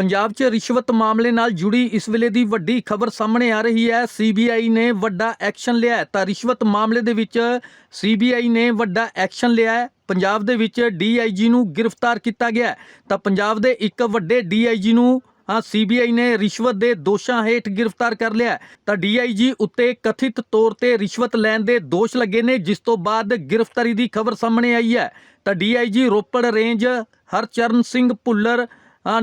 ਪੰਜਾਬ 'ਚ ਰਿਸ਼ਵਤ ਮਾਮਲੇ ਨਾਲ ਜੁੜੀ ਇਸ ਵੇਲੇ ਦੀ ਵੱਡੀ ਖਬਰ ਸਾਹਮਣੇ ਆ ਰਹੀ ਹੈ। ਸੀਬੀਆਈ ਨੇ ਵੱਡਾ ਐਕਸ਼ਨ ਲਿਆ ਤਾਂ ਰਿਸ਼ਵਤ ਮਾਮਲੇ ਦੇ ਵਿੱਚ ਸੀਬੀਆਈ ਨੇ ਵੱਡਾ ਐਕਸ਼ਨ ਲਿਆ ਪੰਜਾਬ ਦੇ ਵਿੱਚ ਡੀਆਈਜੀ ਨੂੰ ਗ੍ਰਿਫਤਾਰ ਕੀਤਾ ਗਿਆ ਤਾਂ ਪੰਜਾਬ ਦੇ ਇੱਕ ਵੱਡੇ ਡੀਆਈਜੀ ਨੂੰ, ਹਾਂ, ਸੀਬੀਆਈ ਨੇ ਰਿਸ਼ਵਤ ਦੇ ਦੋਸ਼ਾਂ ਹੇਠ ਗ੍ਰਿਫਤਾਰ ਕਰ ਲਿਆ ਹੈ। ਤਾਂ ਡੀਆਈਜੀ ਉੱਤੇ ਕਥਿਤ ਤੌਰ ਤੇ ਰਿਸ਼ਵਤ ਲੈਣ ਦੇ ਦੋਸ਼ ਲੱਗੇ ਨੇ, ਜਿਸ ਤੋਂ ਬਾਅਦ ਗ੍ਰਿਫਤਾਰੀ ਦੀ ਖਬਰ ਸਾਹਮਣੇ ਆਈ ਹੈ। ਤਾਂ ਡੀਆਈਜੀ ਰੋਪੜ ਰੇਂਜ ਹਰਚਰਨ ਸਿੰਘ ਭੁੱਲਰ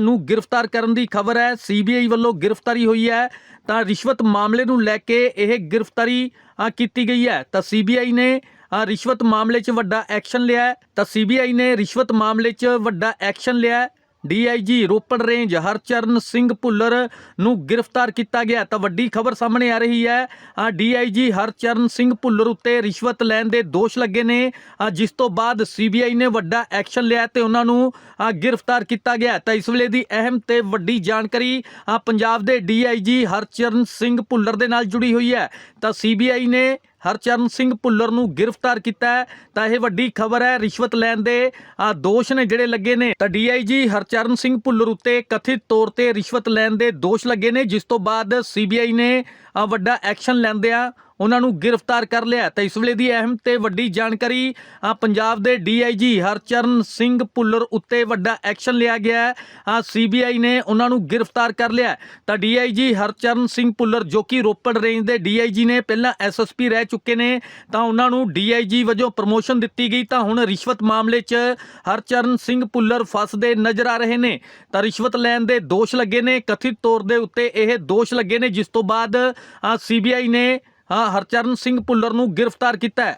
ਨੂੰ ਗ੍ਰਿਫਤਾਰ ਕਰਨ ਦੀ ਖਬਰ ਹੈ। ਸੀਬੀਆਈ ਵੱਲੋਂ ਗ੍ਰਿਫਤਾਰੀ ਹੋਈ ਹੈ। ਤਾਂ ਰਿਸ਼ਵਤ ਮਾਮਲੇ ਨੂੰ ਲੈ ਕੇ ਇਹ ਗ੍ਰਿਫਤਾਰੀ ਕੀਤੀ ਗਈ ਹੈ। ਤਾਂ ਸੀਬੀਆਈ ਨੇ ਰਿਸ਼ਵਤ ਮਾਮਲੇ 'ਚ ਵੱਡਾ ਐਕਸ਼ਨ ਲਿਆ ਹੈ। ਤਾਂ ਸੀਬੀਆਈ ਨੇ ਰਿਸ਼ਵਤ ਮਾਮਲੇ 'ਚ ਵੱਡਾ ਐਕਸ਼ਨ ਲਿਆ ਡੀਆਈਜੀ ਰੋਪੜ ਰੇਂਜ ਹਰਚਰਨ ਸਿੰਘ ਭੁੱਲਰ ਨੂੰ ਗ੍ਰਿਫਤਾਰ ਕੀਤਾ ਗਿਆ। ਤਾਂ ਵੱਡੀ ਖਬਰ ਸਾਹਮਣੇ ਆ ਰਹੀ ਹੈ। ਆ ਡੀਆਈਜੀ ਹਰਚਰਨ ਸਿੰਘ ਭੁੱਲਰ ਉੱਤੇ ਰਿਸ਼ਵਤ ਲੈਣ ਦੇ ਦੋਸ਼ ਲੱਗੇ ਨੇ। ਜਿਸ ਤੋਂ ਬਾਅਦ ਸੀਬੀਆਈ ਨੇ ਵੱਡਾ ਐਕਸ਼ਨ ਲਿਆ ਤੇ ਉਹਨਾਂ ਨੂੰ ਗ੍ਰਿਫਤਾਰ ਕੀਤਾ ਗਿਆ। ਤਾਂ ਇਸ ਵੇਲੇ ਦੀ ਅਹਿਮ ਤੇ ਵੱਡੀ ਜਾਣਕਾਰੀ ਪੰਜਾਬ ਦੇ ਡੀਆਈਜੀ ਹਰਚਰਨ ਸਿੰਘ ਭੁੱਲਰ ਦੇ ਨਾਲ ਜੁੜੀ ਹੋਈ ਹੈ। ਤਾਂ ਸੀਬੀਆਈ ਨੇ ਹਰਚਰਨ ਸਿੰਘ ਭੁੱਲਰ ਨੂੰ ਗ੍ਰਿਫਤਾਰ ਕੀਤਾ ਹੈ। ਤਾਂ ਇਹ ਵੱਡੀ ਖਬਰ ਹੈ ਰਿਸ਼ਵਤ ਲੈਣ ਦੇ। ਦੋਸ਼ ਨੇ ਜਿਹੜੇ ਲੱਗੇ ਨੇ, ਤਾਂ ਡੀਆਈਜੀ ਹਰਚਰਨ ਸਿੰਘ ਭੁੱਲਰ ਉੱਤੇ ਕਥਿਤ ਤੌਰ ਤੇ ਰਿਸ਼ਵਤ ਲੈਣ ਦੇ ਦੋਸ਼ ਲੱਗੇ ਨੇ, ਜਿਸ ਤੋਂ ਬਾਅਦ ਸੀਬੀਆਈ ਨੇ ਵੱਡਾ ਐਕਸ਼ਨ ਲੈਂਦਿਆਂ ਉਹਨਾਂ ਨੂੰ ਗ੍ਰਿਫਤਾਰ ਕਰ ਲਿਆ ਤਾਂ ਇਸ ਵੇਲੇ ਦੀ ਅਹਿਮ ਤੇ ਵੱਡੀ ਜਾਣਕਾਰੀ ਪੰਜਾਬ ਦੇ ਡੀਆਈਜੀ ਹਰਚਰਨ ਸਿੰਘ ਭੁੱਲਰ ਉੱਤੇ ਵੱਡਾ ਐਕਸ਼ਨ ਲਿਆ ਗਿਆ ਹੈ। ਆ ਸੀਬੀਆਈ ਨੇ ਉਹਨਾਂ ਨੂੰ ਗ੍ਰਿਫਤਾਰ ਕਰ ਲਿਆ ਹੈ। ਤਾਂ ਡੀਆਈਜੀ ਹਰਚਰਨ ਸਿੰਘ ਭੁੱਲਰ, ਜੋ ਕਿ ਰੋਪੜ ਰੇਂਜ ਦੇ ਡੀਆਈਜੀ ਨੇ ਪਹਿਲਾਂ ਐਸਐਸਪੀ ਰਹਿ ਚੁੱਕੇ ਨੇ, ਤਾਂ ਉਹਨਾਂ ਨੂੰ ਡੀਆਈਜੀ ਵਜੋਂ ਪ੍ਰਮੋਸ਼ਨ ਦਿੱਤੀ ਗਈ। ਤਾਂ ਹੁਣ ਰਿਸ਼ਵਤ ਮਾਮਲੇ 'ਚ ਹਰਚਰਨ ਸਿੰਘ ਭੁੱਲਰ ਫਸਦੇ ਨਜ਼ਰ ਆ ਰਹੇ ਨੇ। ਤਾਂ ਰਿਸ਼ਵਤ ਲੈਣ ਦੇ ਦੋਸ਼ ਲੱਗੇ ਨੇ। ਕਥਿਤ ਤੌਰ ਦੇ ਉੱਤੇ ਇਹ ਦੋਸ਼ ਲੱਗੇ ਨੇ, ਜਿਸ ਤੋਂ ਬਾਅਦ ਸੀਬੀਆਈ ਨੇ ਹਾਂ ਹਰਚਰਨ ਸਿੰਘ ਭੁੱਲਰ ਨੂੰ ਗ੍ਰਿਫਤਾਰ ਕੀਤਾ ਹੈ।